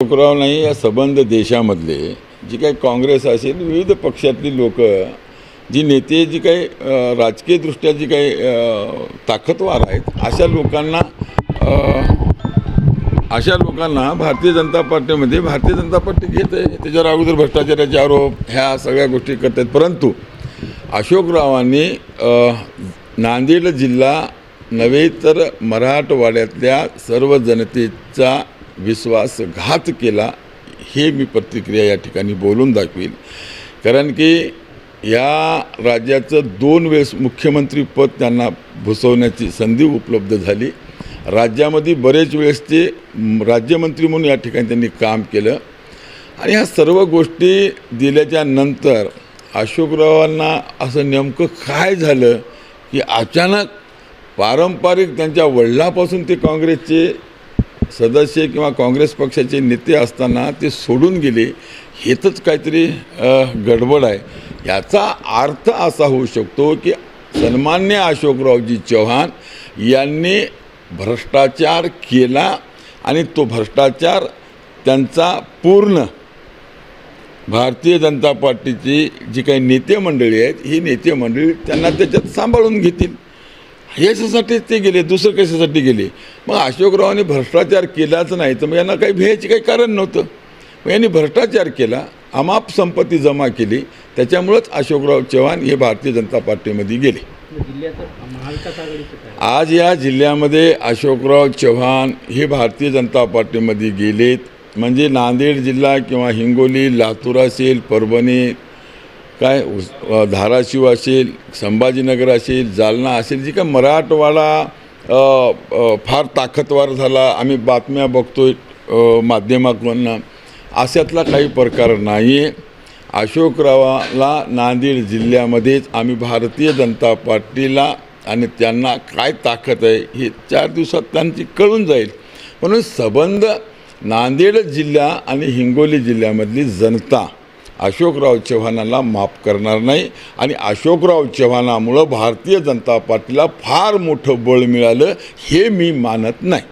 अशोकराव नाही या सबंध देशामधले. जी काही काँग्रेस असेल विविध पक्षातली लोक जी नेते जी काही राजकीयदृष्ट्या जी काही ताकदवार आहेत अशा लोकांना अशा लोकांना भारतीय जनता पार्टीमध्ये भारतीय जनता पार्टी घेत आहे. त्याच्यावर अगोदर भ्रष्टाचाराचे आरोप ह्या सगळ्या गोष्टी करत आहेत परंतु अशोकरावांनी नांदेड जिल्हा नव्हे तर मराठवाड्यातल्या सर्व जनतेचा विश्वासघात केला हे मी प्रतिक्रिया या ठिकाणी बोलून दाखवेल कारण की या राज्याचं दोन वेळेस मुख्यमंत्रीपद त्यांना भुसवण्याची संधी उपलब्ध झाली. राज्यामध्ये बरेच वेळेस ते राज्यमंत्री म्हणून या ठिकाणी त्यांनी काम केलं. आणि ह्या सर्व गोष्टी दिल्याच्या नंतर अशोकरावांना असं नेमकं काय झालं की अचानक पारंपरिक त्यांच्या वडिलापासून ते काँग्रेसचे सदस्य किंवा काँग्रेस पक्षाचे नेते असताना ते सोडून गेले हेच काहीतरी गडबड आहे. याचा अर्थ असा होऊ शकतो की सन्मान्य अशोकरावजी चव्हाण यांनी भ्रष्टाचार केला आणि तो भ्रष्टाचार त्यांचा पूर्ण भारतीय जनता पार्टीची जी काही नेते मंडळी आहेत ही नेते मंडळी त्यांना त्याच्यात सांभाळून घेतील. याच्यासाठीच ते गेले दुसरं कशासाठी गेले? मग अशोकरावांनी भ्रष्टाचार केलाच नाही तर मग यांना काही भ्यायचे काही कारण नव्हतं. मग यांनी भ्रष्टाचार केला अमाप संपत्ती जमा केली त्याच्यामुळंच अशोकराव चव्हाण हे भारतीय जनता पार्टीमध्ये गेले. आज या जिल्ह्यामध्ये अशोकराव चव्हाण हे भारतीय जनता पार्टीमध्ये गेलेत. म्हणजे नांदेड जिल्हा किंवा हिंगोली लातूर असेल परभणी काय धाराशिव असेल संभाजीनगर असेल जालना असेल जी काय मराठवाडा फार ताकदवार झाला आम्ही बातम्या बघतोय अ, माध्यमातून. अशातला काही प्रकार नाही. आहे अशोकरावाला नांदेड जिल्ह्यामध्येच आम्ही भारतीय जनता पार्टीला आणि त्यांना काय ताकद आहे हे चार दिवसात त्यांची कळून जाईल. म्हणून संबंध नांदेड जिल्हा आणि हिंगोली जिल्ह्यामधली जनता अशोकराव चव्हाणांना माफ करणार नाही आणि अशोकराव चव्हाणामुळं भारतीय जनता पार्टीला फार मोठं बळ मिळालं हे मी मानत नाही.